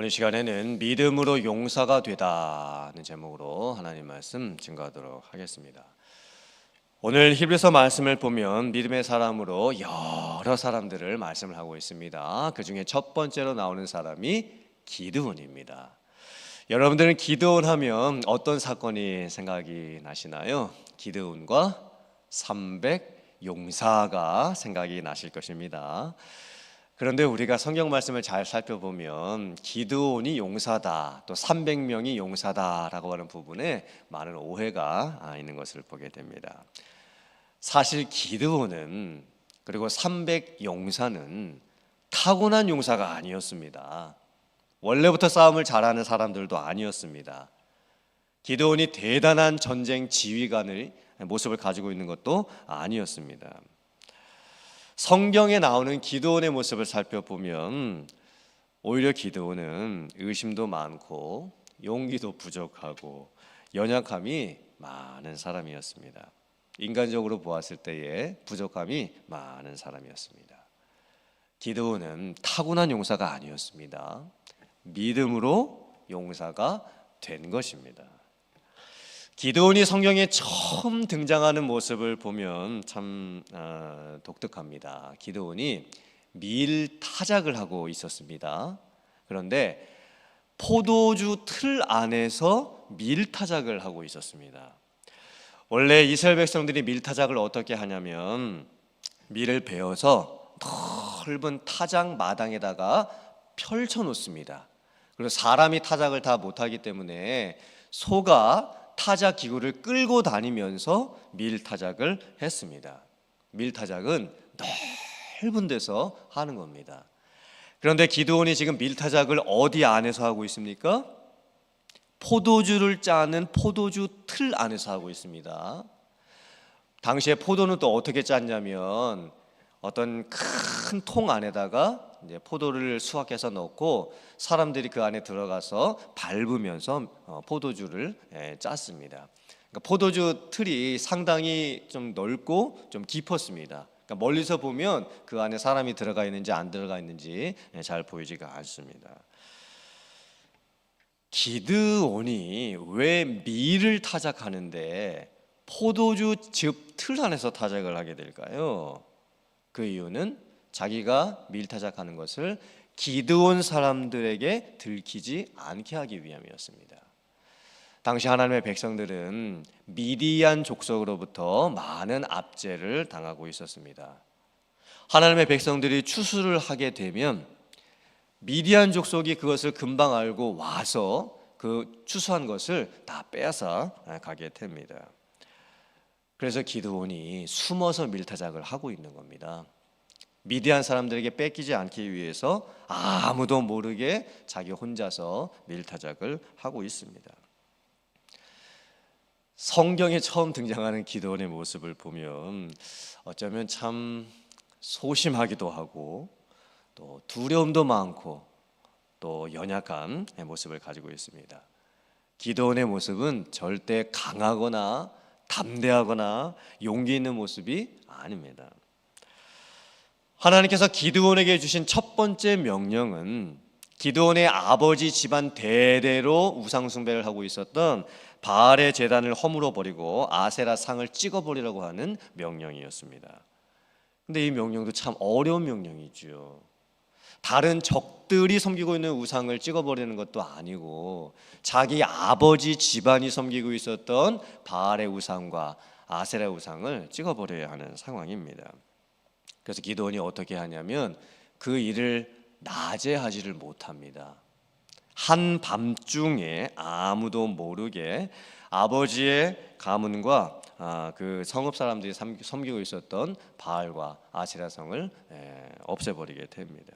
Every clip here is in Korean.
오늘 시간에는 믿음으로 용사가 되다는 제목으로 하나님 말씀 증거하도록 하겠습니다. 오늘 히브리서 말씀을 보면 믿음의 사람으로 여러 사람들을 말씀을 하고 있습니다. 그 중에 첫 번째로 나오는 사람이 기드온입니다. 여러분들은 기드온 하면 어떤 사건이 생각이 나시나요? 기드온과 300 용사가 생각이 나실 것입니다. 그런데 우리가 성경 말씀을 잘 살펴보면 기드온이 용사다, 또 300명이 용사다라고 하는 부분에 많은 오해가 아, 있는 것을 보게 됩니다. 사실 기드온은 그리고 300 용사는 타고난 용사가 아니었습니다. 원래부터 싸움을 잘하는 사람들도 아니었습니다. 기드온이 대단한 전쟁 지휘관의 모습을 가지고 있는 것도 아니었습니다. 성경에 나오는 기드온의 모습을 살펴보면 오히려 기드온은 의심도 많고 용기도 부족하고 연약함이 많은 사람이었습니다. 인간적으로 보았을 때에 부족함이 많은 사람이었습니다. 기드온은 타고난 용사가 아니었습니다. 믿음으로 용사가 된 것입니다. 기드온이 성경에 처음 등장하는 모습을 보면 참 어, 독특합니다. 기드온이 밀 타작을 하고 있었습니다. 그런데 포도주 틀 안에서 밀 타작을 하고 있었습니다. 원래 이스라엘 백성들이 밀 타작을 어떻게 하냐면 밀을 베어서 넓은 타작 마당에다가 펼쳐 놓습니다. 그리고 사람이 타작을 다 못하기 때문에 소가 타작 기구를 끌고 다니면서 밀 타작을 했습니다. 밀 타작은 넓은 데서 하는 겁니다. 그런데 기드온이 지금 밀 타작을 어디 안에서 하고 있습니까? 포도주를 짜는 포도주 틀 안에서 하고 있습니다. 당시에 포도는 또 어떻게 짰냐면 어떤 큰 통 안에다가 이제 포도를 수확해서 넣고 사람들이 그 안에 들어가서 밟으면서 어, 포도주를 예, 짰습니다. 그러니까 포도주 틀이 상당히 좀 넓고 좀 깊었습니다. 그러니까 멀리서 보면 그 안에 사람이 들어가 있는지 안 들어가 있는지 예, 잘 보이지가 않습니다. 기드온이 왜 밀을 타작하는데 포도주 즙 틀 안에서 타작을 하게 될까요? 그 이유는 자기가 밀타작하는 것을 기드온 사람들에게 들키지 않게 하기 위함이었습니다. 당시 하나님의 백성들은 미디안 족속으로부터 많은 압제를 당하고 있었습니다. 하나님의 백성들이 추수를 하게 되면 미디안 족속이 그것을 금방 알고 와서 그 추수한 것을 다 빼앗아 가게 됩니다. 그래서 기드온이 숨어서 밀타작을 하고 있는 겁니다. 미디안 사람들에게 뺏기지 않기 위해서 아무도 모르게 자기 혼자서 밀타작을 하고 있습니다. 성경에 처음 등장하는 기도원의 모습을 보면 어쩌면 참 소심하기도 하고 또 두려움도 많고 또 연약한 모습을 가지고 있습니다. 기도원의 모습은 절대 강하거나 담대하거나 용기 있는 모습이 아닙니다. 하나님께서 기드온에게 주신 첫 번째 명령은 기드온의 아버지 집안 대대로 우상 숭배를 하고 있었던 바알의 제단을 허물어 버리고 아세라 상을 찍어 버리라고 하는 명령이었습니다. 근데 이 명령도 참 어려운 명령이죠. 다른 적들이 섬기고 있는 우상을 찍어 버리는 것도 아니고 자기 아버지 집안이 섬기고 있었던 바알의 우상과 아세라 우상을 찍어 버려야 하는 상황입니다. 그래서 기도원이 어떻게 하냐면 그 일을 낮에 하지를 못합니다. 한 밤중에 아무도 모르게 아버지의 가문과 아, 그 성읍 사람들이 섬기고 있었던 바알과 아세라 성을 없애버리게 됩니다.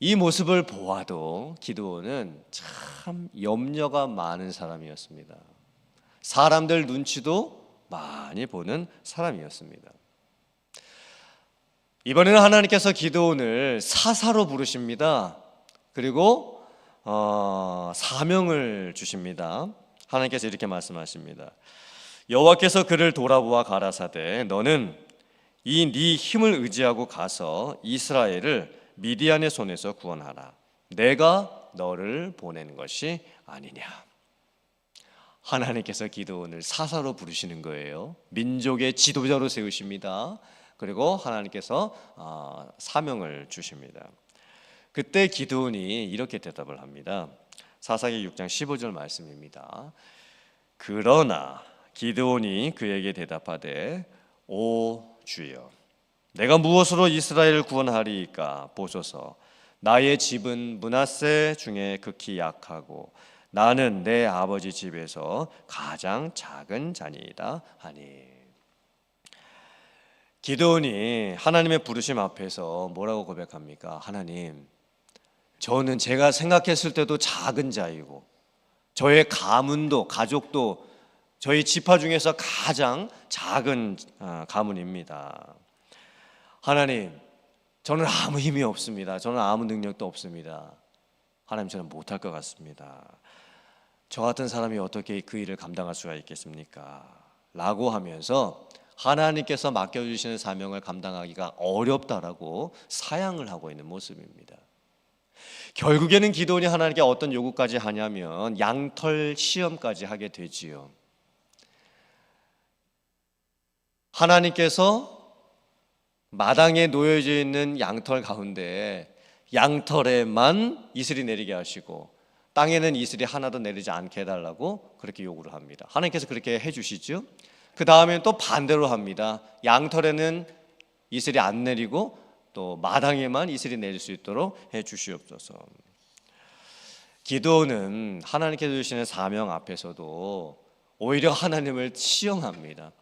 이 모습을 보아도 기도원은 참 염려가 많은 사람이었습니다. 사람들 눈치도 많이 보는 사람이었습니다. 이번에는 하나님께서 기도원을 사사로 부르십니다. 그리고 어, 사명을 주십니다. 하나님께서 이렇게 말씀하십니다. 여호와께서 그를 돌아보아 가라사대 너는 이 네 힘을 의지하고 가서 이스라엘을 미디안의 손에서 구원하라. 내가 너를 보내는 것이 아니냐. 하나님께서 기도원을 사사로 부르시는 거예요. 민족의 지도자로 세우십니다. 그리고 하나님께서 아, 사명을 주십니다. 그때 기도원이 이렇게 대답을 합니다. 사사기 6장 15절 말씀입니다. 그러나 기드온이 그에게 대답하되 오 주여 내가 무엇으로 이스라엘을 구원하리이까 보소서 나의 집은 문하세 중에 극히 약하고 나는 내 아버지 집에서 가장 작은 자니이다 하니 기드온이 하나님의 부르심 앞에서 뭐라고 고백합니까? 하나님 저는 제가 생각했을 때도 작은 자이고 저의 가문도 가족도 저희 지파 중에서 가장 작은 아, 가문입니다. 하나님, 저는 아무 힘이 없습니다. 저는 아무 능력도 없습니다. 하나님 저는 못할 것 같습니다. 저 같은 사람이 어떻게 그 일을 감당할 수가 있겠습니까? 라고 하면서 하나님께서 맡겨주시는 사명을 감당하기가 어렵다라고 사양을 하고 있는 모습입니다. 결국에는 기도원이 하나님께 어떤 요구까지 하냐면 양털 시험까지 하게 되지요. 하나님께서 마당에 놓여져 있는 양털 가운데 양털에만 이슬이 내리게 하시고 땅에는 이슬이 하나도 내리지 않게 해달라고 그렇게 요구를 합니다. 하나님께서 그렇게 해주시죠. 그 다음에 또 반대로 합니다. 양털에는 이슬이 안 내리고 또 마당에만 이슬이 내릴 수 있도록 해 주시옵소서. 기도는 하나님께서 주시는 사명 앞에서도 오히려 하나님을 시험합니다.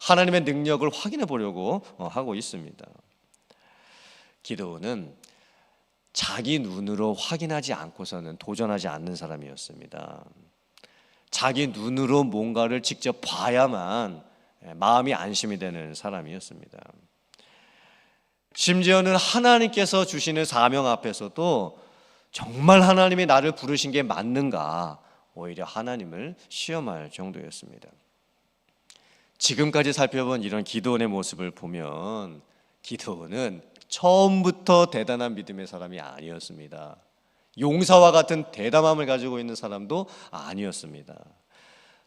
하나님의 능력을 확인해 보려고 어, 하고 있습니다. 기도는 자기 눈으로 확인하지 않고서는 도전하지 않는 사람이었습니다. 자기 눈으로 뭔가를 직접 봐야만 예, 마음이 안심이 되는 사람이었습니다. 심지어는 하나님께서 주시는 사명 앞에서도 정말 하나님이 나를 부르신 게 맞는가 오히려 하나님을 시험할 정도였습니다. 지금까지 살펴본 이런 기도원의 모습을 보면 기도원은 처음부터 대단한 믿음의 사람이 아니었습니다. 용사와 같은 대담함을 가지고 있는 사람도 아니었습니다.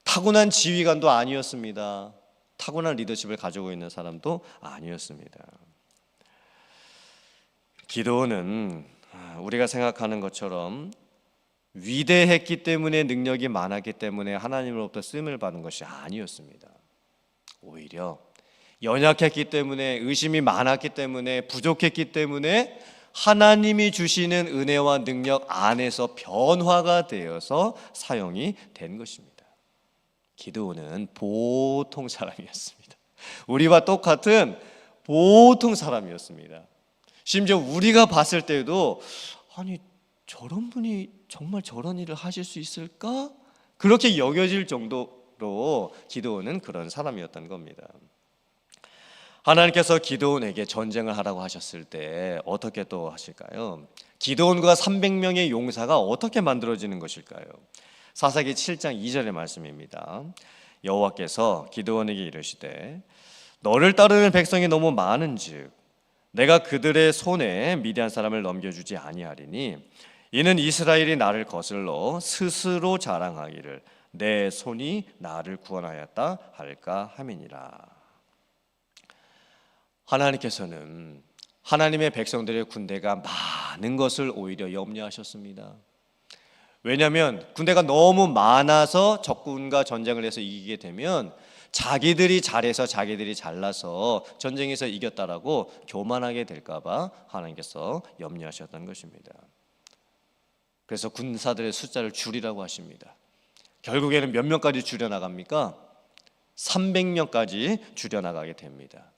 타고난 지휘관도 아니었습니다. 타고난 리더십을 가지고 있는 사람도 아니었습니다. 기도는 우리가 생각하는 것처럼 위대했기 때문에 능력이 많았기 때문에 하나님으로부터 쓰임을 받은 것이 아니었습니다. 오히려 연약했기 때문에 의심이 많았기 때문에 부족했기 때문에 하나님이 주시는 은혜와 능력 안에서 변화가 되어서 사용이 된 것입니다. 기도는 보통 사람이었습니다. 우리와 똑같은 보통 사람이었습니다. 심지어 우리가 봤을 때도 아니 저런 분이 정말 저런 일을 하실 수 있을까? 그렇게 여겨질 정도로 기도원은 그런 사람이었던 겁니다. 하나님께서 기도원에게 전쟁을 하라고 하셨을 때 어떻게 또 하실까요? 기도원과 300명의 용사가 어떻게 만들어지는 것일까요? 사사기 7장 2절의 말씀입니다. 여호와께서 기도원에게 이르시되 너를 따르는 백성이 너무 많은즉 내가 그들의 손에 미디안 사람을 넘겨주지 아니하리니 이는 이스라엘이 나를 거슬러 스스로 자랑하기를 내 손이 나를 구원하였다 할까 함이니라. 하나님께서는 하나님의 백성들의 군대가 많은 것을 오히려 염려하셨습니다. 왜냐하면 군대가 너무 많아서 적군과 전쟁을 해서 이기게 되면 자기들이 잘해서 자기들이 잘나서 전쟁에서 이겼다라고 교만하게 될까봐 하나님께서 염려하셨던 것입니다. 그래서 군사들의 숫자를 줄이라고 하십니다. 결국에는 몇 명까지 줄여나갑니까? 300명까지 줄여나가게 됩니다.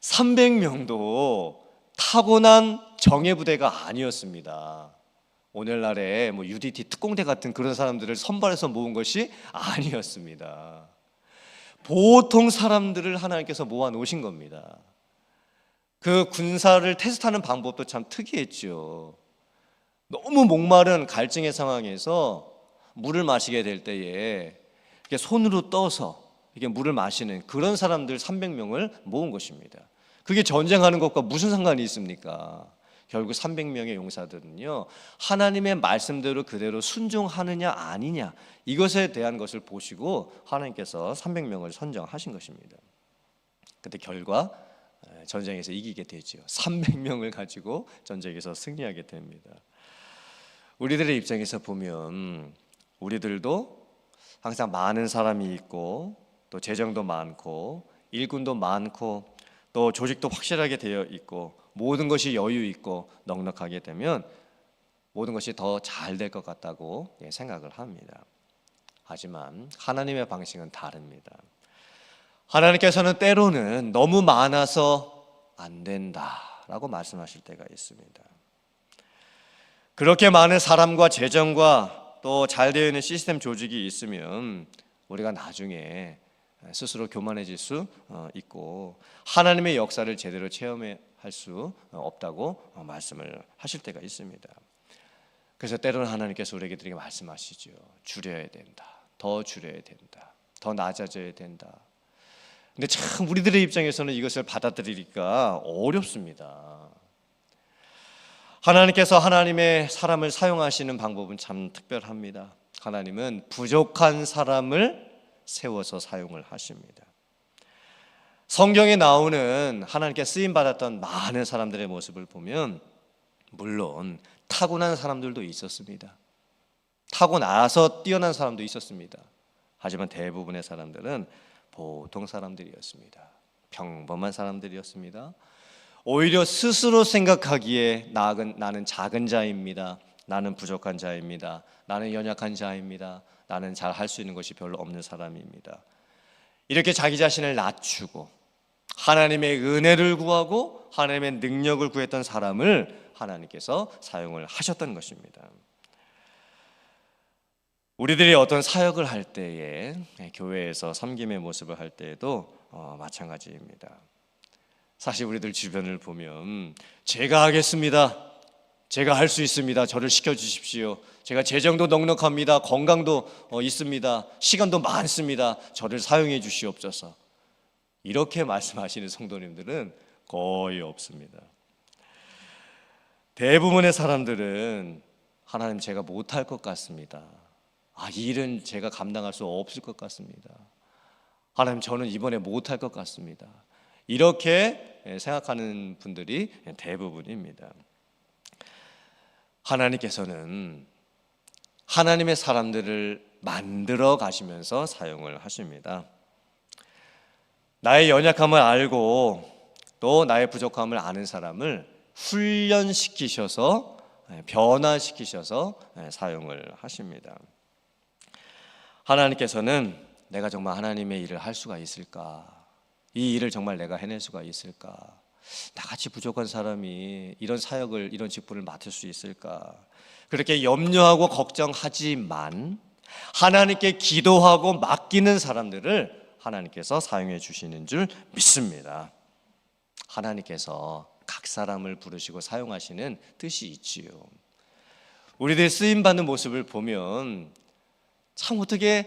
300명도 타고난 정예 부대가 아니었습니다. 오늘날의 뭐 UDT 특공대 같은 그런 사람들을 선발해서 모은 것이 아니었습니다. 보통 사람들을 하나님께서 모아 놓으신 겁니다. 그 군사를 테스트하는 방법도 참 특이했죠. 너무 목마른 갈증의 상황에서 물을 마시게 될 때에 손으로 떠서 이게 물을 마시는 그런 사람들 300명을 모은 것입니다. 그게 전쟁하는 것과 무슨 상관이 있습니까? 결국 300명의 용사들은요 하나님의 말씀대로 그대로 순종하느냐 아니냐 이것에 대한 것을 보시고 하나님께서 300명을 선정하신 것입니다. 근데 결과 에, 전쟁에서 이기게 되죠. 300명을 가지고 전쟁에서 승리하게 됩니다. 우리들의 입장에서 보면 우리들도 항상 많은 사람이 있고 또 재정도 많고 일꾼도 많고 또 조직도 확실하게 되어 있고 모든 것이 여유 있고 넉넉하게 되면 모든 것이 더 잘 될 것 같다고 예, 생각을 합니다. 하지만 하나님의 방식은 다릅니다. 하나님께서는 때로는 너무 많아서 안 된다라고 말씀하실 때가 있습니다. 그렇게 많은 사람과 재정과 또 잘 되어 있는 시스템 조직이 있으면 우리가 나중에 스스로 교만해질 수 어, 있고 하나님의 역사를 제대로 체험할 수 없다고 어, 말씀을 하실 때가 있습니다. 그래서 때로는 하나님께서 우리에게 말씀하시죠. 줄여야 된다. 더 줄여야 된다. 더 낮아져야 된다. 근데 참 우리들의 입장에서는 이것을 받아들이기가 어렵습니다. 하나님께서 하나님의 사람을 사용하시는 방법은 참 특별합니다. 하나님은 부족한 사람을 세워서 사용을 하십니다. 성경에 나오는 하나님께 쓰임 받았던 많은 사람들의 모습을 보면 물론 타고난 사람들도 있었습니다. 타고 나서 뛰어난 사람도 있었습니다. 하지만 대부분의 사람들은 보통 사람들이었습니다. 평범한 사람들이었습니다. 오히려 스스로 생각하기에 나는, 나는 작은 자입니다. 나는 부족한 자입니다. 나는 연약한 자입니다. 나는 잘 할 수 있는 것이 별로 없는 사람입니다. 이렇게 자기 자신을 낮추고 하나님의 은혜를 구하고 하나님의 능력을 구했던 사람을 하나님께서 사용을 하셨던 것입니다. 우리들이 어떤 사역을 할 때에 교회에서 섬김의 모습을 할 때에도 어, 마찬가지입니다. 사실 우리들 주변을 보면 제가 하겠습니다. 제가 할 수 있습니다. 저를 시켜 주십시오. 제가 재정도 넉넉합니다. 건강도 어, 있습니다. 시간도 많습니다. 저를 사용해 주시옵소서. 이렇게 말씀하시는 성도님들은 거의 없습니다. 대부분의 사람들은 하나님 제가 못할 것 같습니다. 아, 이 일은 제가 감당할 수 없을 것 같습니다. 하나님 저는 이번에 못할 것 같습니다. 이렇게 생각하는 분들이 대부분입니다. 하나님께서는 하나님의 사람들을 만들어 가시면서 사용을 하십니다. 나의 연약함을 알고 또 나의 부족함을 아는 사람을 훈련시키셔서 변화시키셔서 사용을 하십니다. 하나님께서는 내가 정말 하나님의 일을 할 수가 있을까? 이 일을 정말 내가 해낼 수가 있을까? 나같이 부족한 사람이 이런 사역을 이런 직분을 맡을 수 있을까? 그렇게 염려하고 걱정하지만 하나님께 기도하고 맡기는 사람들을 하나님께서 사용해 주시는 줄 믿습니다. 하나님께서 각 사람을 부르시고 사용하시는 뜻이 있지요. 우리들 쓰임 받는 모습을 보면 참 어떻게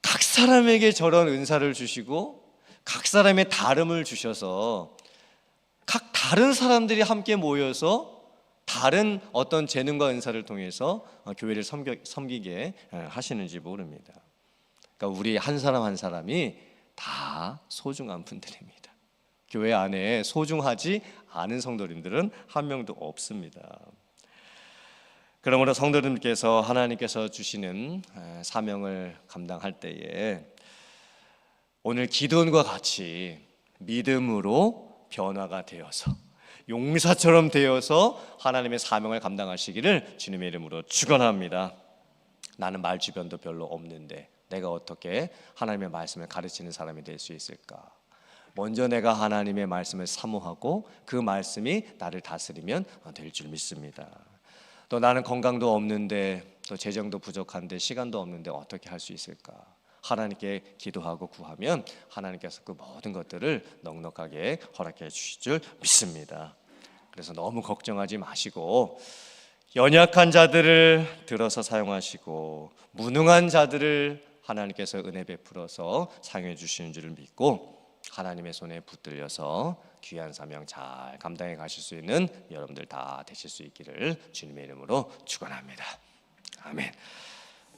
각 사람에게 저런 은사를 주시고 각 사람의 다름을 주셔서 각 다른 사람들이 함께 모여서 다른 어떤 재능과 은사를 통해서 어, 교회를 섬겨, 섬기 게 하시는지 모릅니다. 그러니까 우리 한 사람 한 사람이 다 소중한 분들입니다. 교회 안에 소중하지 않은 성도님들은 한 명도 없습니다. 그러므로 성도님께서 하나님께서 주시는 사명을 감당할 때에 오늘 기도원과 같이 믿음으로 변화가 되어서 용사처럼 되어서 하나님의 사명을 감당하시기를 주님의 이름으로 축원합니다. 나는 말 주변도 별로 없는데 내가 어떻게 하나님의 말씀을 가르치는 사람이 될 수 있을까? 먼저 내가 하나님의 말씀을 사모하고 그 말씀이 나를 다스리면 될 줄 믿습니다. 또 나는 건강도 없는데 또 재정도 부족한데 시간도 없는데 어떻게 할 수 있을까? 하나님께 기도하고 구하면 하나님께서 그 모든 것들을 넉넉하게 허락해 주실 줄 믿습니다. 그래서 너무 걱정하지 마시고 연약한 자들을 들어서 사용하시고 무능한 자들을 하나님께서 은혜 베풀어서 사용해 주시는 줄을 믿고 하나님의 손에 붙들려서 귀한 사명 잘 감당해 가실 수 있는 여러분들 다 되실 수 있기를 주님의 이름으로 축원합니다. 아멘.